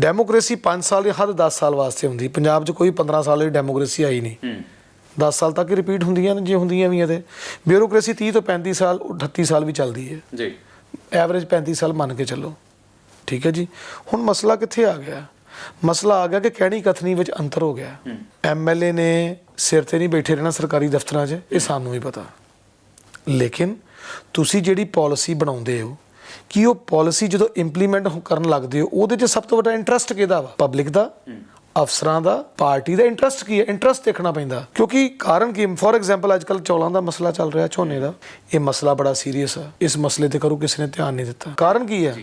Democracy 5 ਸਾਲ ਜਾਂ ਹੱਦ 10 ਸਾਲ ਵਾਸਤੇ ਹੁੰਦੀ। ਪੰਜਾਬ 'ਚ ਕੋਈ 15 ਸਾਲ ਦੀ ਡੈਮੋਕ੍ਰੇਸੀ ਆਈ ਨਹੀਂ। ਹੂੰ। 10 ਸਾਲ ਤੱਕ ਹੀ ਰਿਪੀਟ ਹੁੰਦੀਆਂ ਨੇ ਜੇ ਹੁੰਦੀਆਂ ਵੀ ਆ ਤੇ। ਬਿਊਰੋਕ੍ਰੇਸੀ 30 ਤੋਂ 35 ਸਾਲ 38 ਸਾਲ ਵੀ ਚੱਲਦੀ ਹੈ। ਜੀ। ਐਵਰੇਜ 35 ਸਾਲ ਮੰਨ ਕੇ ਚੱਲੋ। ਠੀਕ ਹੈ ਜੀ? ਹੁਣ ਮਸਲਾ ਕਿੱਥੇ ਆ ਗਿਆ? ਮਸਲਾ ਆ ਗਿਆ ਕਿ ਕਹਿਣੀ ਕਥਨੀ ਵਿੱਚ ਅੰਤਰ ਹੋ ਗਿਆ। ਐਮਐਲਏ ਨੇ ਸਿਰ ਤੇ ਨਹੀਂ ਬੈਠੇ ਰਹਿਣਾ ਸਰਕਾਰੀ ਦਫ਼ਤਰਾਂ 'ਚ ਇਹ ਸਾਨੂੰ ਵੀ ਪਤਾ। ਲੇਕਿਨ ਤੁਸੀਂ ਜਿਹੜੀ ਪਾਲਿਸੀ ਬਣਾਉਂਦੇ ਹੋ ਕਿ ਉਹ ਪਾਲਿਸੀ ਜਦੋਂ ਇੰਪਲੀਮੈਂਟ ਕਰਨ ਲੱਗਦੇ ਹੋ, ਉਹਦੇ 'ਚ ਸਭ ਤੋਂ ਵੱਡਾ ਇੰਟਰਸਟ ਕਿਹਦਾ ਵਾ? ਪਬਲਿਕ ਦਾ, ਅਫਸਰਾਂ ਦਾ, ਪਾਰਟੀ ਦਾ ਇੰਟਰਸਟ ਕੀ ਹੈ? ਇੰਟਰਸਟ ਦੇਖਣਾ ਪੈਂਦਾ। ਕਿਉਂਕਿ ਕਾਰਨ ਕੀ ਫੋਰ ਐਗਜ਼ਾਮਪਲ ਅੱਜਕੱਲ ਚੌਲਾਂ ਦਾ ਮਸਲਾ ਚੱਲ ਰਿਹਾ, ਝੋਨੇ ਦਾ। ਇਹ ਮਸਲਾ ਬੜਾ ਸੀਰੀਅਸ ਆ। ਇਸ ਮਸਲੇ ਤੇ ਕਰੂ ਕਿਸੇ ਨੇ ਧਿਆਨ ਨਹੀਂ ਦਿੱਤਾ। ਕਾਰਨ ਕੀ ਹੈ?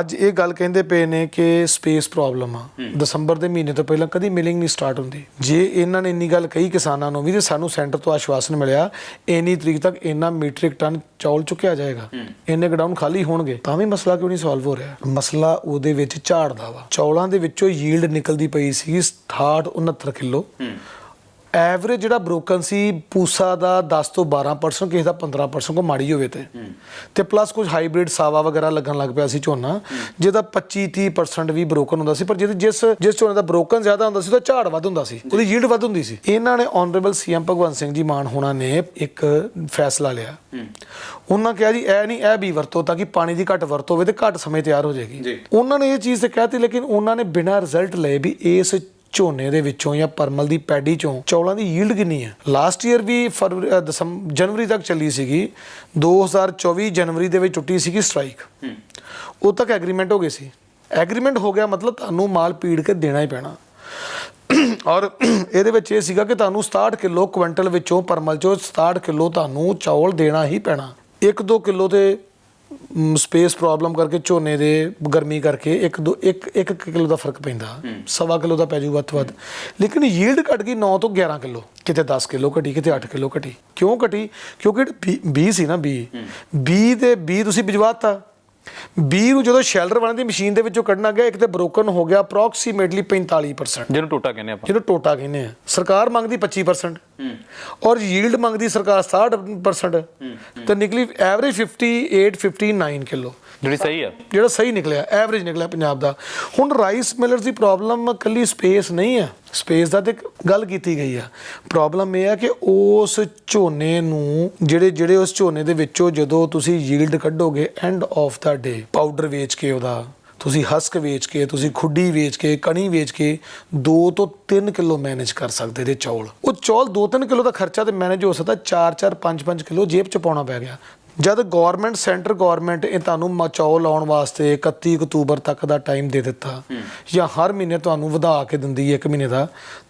ਅੱਜ ਇਹ ਗੱਲ ਕਹਿੰਦੇ ਪਏ ਨੇ ਕਿ ਸਪੇਸ ਪ੍ਰੋਬਲਮ ਆ। ਦਸੰਬਰ ਦੇ ਮਹੀਨੇ ਤੋਂ ਪਹਿਲਾਂ ਕਦੀ ਮਿਲਿੰਗ ਨਹੀਂ ਸਟਾਰਟ ਹੁੰਦੀ। ਜੇ ਇਹਨਾਂ ਨੇ ਇੰਨੀ ਗੱਲ ਕਹੀ ਕਿਸਾਨਾਂ ਨੂੰ ਵੀ ਤੇ ਸਾਨੂੰ ਸੈਂਟਰ ਤੋਂ ਆਸ਼ਵਾਸਨ ਮਿਲਿਆ ਇੰਨੀ ਤਰੀਕ ਤੱਕ ਇੰਨਾ ਮੀਟ੍ਰਿਕ ਟਨ ਚੌਲ ਚੁੱਕਿਆ ਜਾਏਗਾ। ਇੰਨੇ ਗਡਾਊਨ ਖਾਲੀ ਹੋਣਗੇ ਤਾਂ ਵੀ ਮਸਲਾ ਕਿਉਂ ਨਹੀਂ ਸੋਲਵ ਹੋ ਰਿਹਾ? ਮਸਲਾ ਉਹਦੇ ਵਿੱਚ ਝਾੜ ਦਾ ਵਾ। ਚੌਲਾਂ ਦੇ ਵਿੱਚੋਂ ਯੀਲਡ ਨਿਕਲਦੀ ਪਈ ਸੀ 68 69 ਕਿਲੋ। ਐਵਰੇਜ ਜਿਹੜਾ ਬ੍ਰੋਕਨ ਸੀ ਪੂਸਾ ਦਾ 10 ਤੋਂ 12% ਕਿਸੇ ਦਾ 15% ਕੋ ਮਾੜੀ ਹੋਵੇ ਤੇ। ਤੇ ਪਲੱਸ ਕੁਝ ਹਾਈਬ੍ਰਿਡ ਸਾਵਾ ਵਗੈਰਾ ਲੱਗਣ ਲੱਗ ਪਿਆ ਸੀ ਝੋਨਾ। ਜਿਹਦਾ 25 30% ਵੀ ਬ੍ਰੋਕਨ ਹੁੰਦਾ ਸੀ ਪਰ ਜਿਹਦੇ ਜਿਸ ਜਿਸ ਝੋਨੇ ਦਾ ਬ੍ਰੋਕਨ ਜ਼ਿਆਦਾ ਹੁੰਦਾ ਸੀ ਉਹਦਾ ਝਾੜ ਵੱਧ ਹੁੰਦਾ ਸੀ। ਉਹਦੀ ਯੀਲਡ ਵੱਧ ਹੁੰਦੀ ਸੀ। ਇਹਨਾਂ ਨੇ ਆਨਰੇਬਲ ਸੀਐਮ ਭਗਵੰਤ ਸਿੰਘ ਜੀ ਮਾਨ ਹੋਣਾ ਨੇ ਇੱਕ ਫੈਸਲਾ ਲਿਆ। ਉਹਨਾਂ ਕਿਹਾ ਜੀ ਇਹ ਨਹੀਂ ਇਹ ਵੀ ਵਰਤੋ ਤਾਂ ਕਿ ਪਾਣੀ ਦੀ ਘੱਟ ਵਰਤੋਂ ਹੋਵੇ ਤੇ ਘੱਟ ਸਮੇਂ ਤਿਆਰ ਹੋ ਜਾਏਗੀ। ਉਹਨਾਂ ਨੇ ਇਹ ਚੀਜ਼ ਤੇ ਕਹਿਤੀ ਲੇਕਿਨ ਉਹਨਾਂ ਨੇ ਬਿਨਾਂ ਰਿਜ਼ਲਟ ਲਏ ਵੀ ਇਸ ਝੋਨੇ ਦੇ ਵਿੱਚੋਂ ਜਾਂ ਪਰਮਲ ਦੀ ਪੈਡੀ ਚੋਂ ਚੌਲਾਂ ਦੀ ਯੀਲਡ ਕਿੰਨੀ ਹੈ? ਲਾਸਟ ਈਅਰ ਵੀ ਫਰਵਰੀ ਜਨਵਰੀ ਤੱਕ ਚੱਲੀ ਸੀਗੀ। 2024 ਜਨਵਰੀ ਦੇ ਵਿੱਚ ਟੁੱਟੀ ਸੀਗੀ ਸਟ੍ਰਾਈਕ ਉਹ ਤੱਕ ਐਗਰੀਮੈਂਟ ਹੋ ਗਏ ਸੀ। ਐਗਰੀਮੈਂਟ ਹੋ ਗਿਆ ਮਤਲਬ ਤੁਹਾਨੂੰ ਮਾਲ ਪੀੜ ਕੇ ਦੇਣਾ ਹੀ ਪੈਣਾ। ਔਰ ਇਹਦੇ ਵਿੱਚ ਇਹ ਸੀਗਾ ਕਿ ਤੁਹਾਨੂੰ 67 ਕਿਲੋ ਕੁਇੰਟਲ ਵਿੱਚੋਂ ਪਰਮਲ ਚੋਂ 67 ਕਿਲੋ ਤੁਹਾਨੂੰ ਚੌਲ ਦੇਣਾ ਹੀ ਪੈਣਾ। 1-2 ਕਿਲੋ ਤੇ ਸਪੇਸ ਪ੍ਰੋਬਲਮ ਕਰਕੇ ਝੋਨੇ ਦੇ ਗਰਮੀ ਕਰਕੇ 1 2 1 1 ਕਿਲੋ ਦਾ ਫ਼ਰਕ ਪੈਂਦਾ। ਸਵਾ ਕਿਲੋ ਦਾ ਪੈ ਜੂ ਵੱਧ ਤੋਂ ਵੱਧ ਲੇਕਿਨ ਯੀਲਡ ਘਟ ਗਈ 9 ਤੋਂ 11 ਕਿਲੋ। ਕਿਤੇ 10 ਕਿਲੋ ਘਟੀ ਕਿਤੇ 8 ਕਿਲੋ ਘਟੀ। ਕਿਉਂ ਘਟੀ? ਕਿਉਂਕਿ ਬੀ ਸੀ ਨਾ ਬੀ ਬੀ ਤੇ ਬੀ ਤੁਸੀਂ ਬਿਜਵਾਤਾ ਬੀ ਨੂੰ ਜਦੋਂ ਸ਼ੈਲਰ ਵਾਲੇ ਦੀ ਮਸ਼ੀਨ ਦੇ ਵਿੱਚੋਂ ਕੱਢਣਾ ਗਿਆ ਇੱਕ ਤੇ ਬ੍ਰੋਕਨ ਹੋ ਗਿਆ ਅਪਰੋਕਸੀਮੇਟਲੀ 45% ਜਿਹਨੂੰ ਟੋਟਾ ਕਹਿੰਦੇ ਆਪਾਂ। ਜਿਹਨੂੰ ਟੋਟਾ ਕਹਿੰਦੇ ਆ। ਸਰਕਾਰ ਮੰਗਦੀ 25% ਔਰ ਯੀਲਡ ਮੰਗਦੀ ਸਰਕਾਰ 60% ਤੇ ਨਿਕਲੀ ਐਵਰੇਜ 58 59 ਕਿਲੋ। ਜਿਹੜੀ ਸਹੀ ਆ। ਜਿਹੜਾ ਸਹੀ ਨਿਕਲਿਆ ਐਵਰੇਜ ਨਿਕਲਿਆ ਪੰਜਾਬ ਦਾ। ਹੁਣ ਰਾਈਸ ਮਿਲਰਸ ਦੀ ਪ੍ਰੋਬਲਮ ਕੱਲੀ ਸਪੇਸ ਨਹੀਂ ਆ। ਸਪੇਸ ਦਾ ਤੇ ਗੱਲ ਕੀਤੀ ਗਈ ਆ। ਪ੍ਰੋਬਲਮ ਇਹ ਆ ਕਿ ਉਸ ਝੋਨੇ ਨੂੰ, ਜਿਹੜੇ ਜਿਹੜੇ ਉਸ ਝੋਨੇ ਦੇ ਵਿੱਚੋਂ ਜਦੋਂ ਤੁਸੀਂ yield ਕੱਢੋਗੇ end of the day powder ਵੇਚ ਕੇ ਉਹਦਾ, ਤੁਸੀਂ ਹਸਕ ਵੇਚ ਕੇ, ਤੁਸੀਂ ਖੁੱਡੀ ਵੇਚ ਕੇ, ਕਣੀ ਵੇਚ ਕੇ 2 ਤੋਂ 3 ਕਿਲੋ ਮੈਨੇਜ ਕਰ ਸਕਦੇ ਦੇ ਚੌਲ। ਉਹ ਚੌਲ 2-3 ਕਿਲੋ ਦਾ ਖਰਚਾ ਤੇ ਮੈਨੇਜ ਹੋ ਸਕਦਾ 4-4 5-5 ਕਿਲੋ ਜੇਬ ਚ ਪਾਉਣਾ ਪੈ ਗਿਆ। ਜਦ ਗਵਰਨਮੈਂਟ ਸੈਂਟਰ ਗਵਰਨਮੈਂਟ ਇਹ ਤੁਹਾਨੂੰ ਮਚਾਓ ਲਾਉਣ ਵਾਸਤੇ 31 ਅਕਤੂਬਰ ਤੱਕ ਦਾ ਟਾਈਮ ਦੇ ਦਿੱਤਾ ਜਾਂ ਹਰ ਮਹੀਨੇ ਤੁਹਾਨੂੰ ਵਧਾ ਕੇ ਦਿੰਦੀ ਹੈ ਇੱਕ ਮਹੀਨੇ ਦਾ,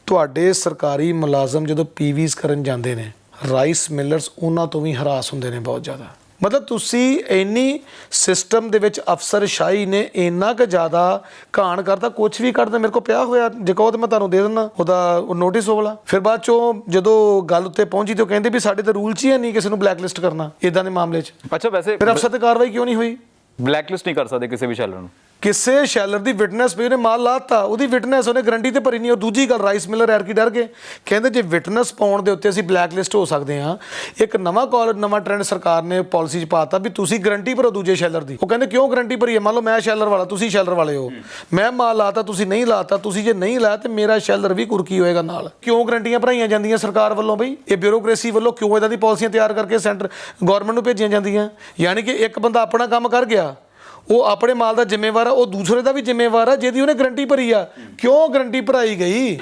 ਤੁਹਾਡੇ ਸਰਕਾਰੀ ਮੁਲਾਜ਼ਮ ਜਦੋਂ ਪੀਵੀਜ਼ ਕਰਨ ਜਾਂਦੇ ਨੇ ਰਾਈਸ ਮਿਲਰਸ ਉਹਨਾਂ ਤੋਂ ਵੀ ਹਰਾਸ ਹੁੰਦੇ ਨੇ ਬਹੁਤ ਜ਼ਿਆਦਾ। ਮਤਲਬ ਤੁਸੀਂ ਇੰਨੀ ਸਿਸਟਮ ਦੇ ਵਿੱਚ ਅਫਸਰਸ਼ਾਹੀ ਨੇ ਇੰਨਾ ਕੁ ਜ਼ਿਆਦਾ ਘਾਣ ਕਰਦਾ ਕੁਝ ਵੀ ਕਰਦਾ ਮੇਰੇ ਕੋਲ ਪਿਆ ਹੋਇਆ ਜੇ ਕਹੋ ਤੇ ਮੈਂ ਤੁਹਾਨੂੰ ਦੇ ਦਿੰਦਾ ਉਹਦਾ ਨੋਟਿਸ ਹੋਵਲਾ। ਫਿਰ ਬਾਅਦ ਚੋਂ ਜਦੋਂ ਗੱਲ ਉੱਤੇ ਪਹੁੰਚੀ ਤੇ ਉਹ ਕਹਿੰਦੇ ਵੀ ਸਾਡੇ ਤਾਂ ਰੂਲ 'ਚ ਹੀ ਹੈ ਨਹੀਂ ਕਿਸੇ ਨੂੰ ਬਲੈਕ ਲਿਸਟ ਕਰਨਾ ਇਦਾਂ ਦੇ ਮਾਮਲੇ 'ਚ। ਅੱਛਾ ਵੈਸੇ ਫਿਰ ਅਫਸਰ ਤੇ ਕਾਰਵਾਈ ਕਿਉਂ ਨਹੀਂ ਹੋਈ? ਬਲੈਕ ਲਿਸਟ ਨਹੀਂ ਕਰ ਸਕਦੇ ਕਿਸੇ ਵੀ ਸ਼ੈਲਰ ਨੂੰ। ਕਿਸੇ ਸ਼ੈਲਰ ਦੀ ਵਿਟਨੈਸ ਵੀ ਉਹਨੇ ਮਾਲ ਲਾਤਾ, ਉਹਦੀ ਵਿਟਨੈਸ ਉਹਨੇ ਗਰੰਟੀ ਤੇ ਭਰੀ ਨਹੀਂ, ਉਹ ਦੂਜੀ ਗੱਲ ਰਾਈਸ ਮਿਲਰ ਐਰ ਕੀ ਡਰ ਗਏ। ਕਹਿੰਦੇ ਜੇ ਵਿਟਨੈਸ ਪਾਉਣ ਦੇ ਉੱਤੇ ਅਸੀਂ ਬਲੈਕ ਲਿਸਟ ਹੋ ਸਕਦੇ ਹਾਂ, ਇੱਕ ਨਵਾਂ ਕਾਲ, ਨਵਾਂ ਟ੍ਰੈਂਡ ਸਰਕਾਰ ਨੇ ਪਾਲਿਸੀ 'ਚ ਪਾਤਾ ਵੀ ਤੁਸੀਂ ਗਰੰਟੀ ਭਰੋ ਦੂਜੇ ਸ਼ੈਲਰ ਦੀ। ਉਹ ਕਹਿੰਦੇ ਕਿਉਂ ਗਰੰਟੀ ਭਰੀ ਹੈ ਮੰਨ ਲਓ ਮੈਂ ਸ਼ੈਲਰ ਵਾਲਾ, ਤੁਸੀਂ ਸ਼ੈਲਰ ਵਾਲੇ ਹੋ। ਮੈਂ ਮਾਲ ਲਾਤਾ, ਤੁਸੀਂ ਨਹੀਂ ਲਾਤਾ, ਤੁਸੀਂ ਜੇ ਨਹੀਂ ਲਾਇਆ ਤੇ ਮੇਰਾ ਸ਼ੈਲਰ ਵੀ ਕੁਰਕੀ ਹੋਏਗਾ ਨਾਲ। ਕਿਉਂ ਗਰੰਟੀਆਂ ਭਰਾਈਆਂ ਜਾਂਦੀਆਂ ਸਰਕਾਰ ਵੱਲੋਂ ਬਈ? ਇਹ ਬਿਊਰੋਕ੍ਰੇਸੀ ਵੱਲੋਂ ਕਿਉਂ ਇਦਾਂ ਦੀ ਪਾਲਿਸੀਆਂ ਤਿਆਰ ਕਰਕੇ ਸੈਂਟਰ ਗਵਰਨਮੈਂਟ ਨੂੰ ਭੇਜੀਆਂ ਜਾਂਦੀਆਂ? ਯਾਨੀ ਕਿ ਇੱਕ ਬੰਦਾ ਆਪਣਾ ਕੰਮ ਕਰ ਗਿਆ ਉਹ ਆਪਣੇ ਮਾਲ ਦਾ ਜ਼ਿੰਮੇਵਾਰ ਆ, ਉਹ ਦੂਸਰੇ ਦਾ ਵੀ ਜ਼ਿੰਮੇਵਾਰ ਆ, ਜਿਹਦੀ ਉਹਨੇ ਗਰੰਟੀ ਭਰੀ ਆ। ਕਿਉਂ ਗਰੰਟੀ ਭਰਾਈ ਗਈ?